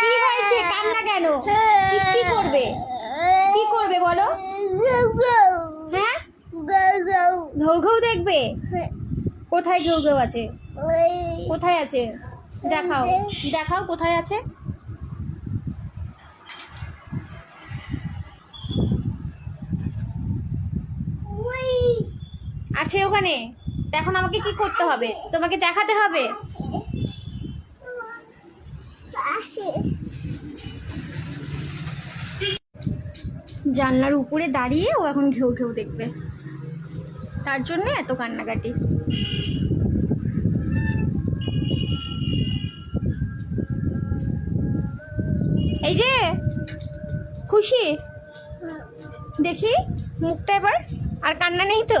কি হয়েছে? কান্না কেন? কি করবে? কি করবে বলো? হ্যাঁ? ঘৌ ঘৌ দেখবে? কোথায় ঘৌ ঘৌ আছে? কোথায় আছে? দেখাও। দেখাও কোথায় আছে? আছে ওখানে? এখন আমাকে কি করতে হবে? তোমাকে দেখাতে হবে? জানলার উপরে দাঁড়িয়ে ও এখন ঘেউ ঘেউ দেখবে। তার জন্য এত কান্নাকাটি। এই যে, খুশি? দেখি, মুখটা এবার। আর কান্না নেই তো?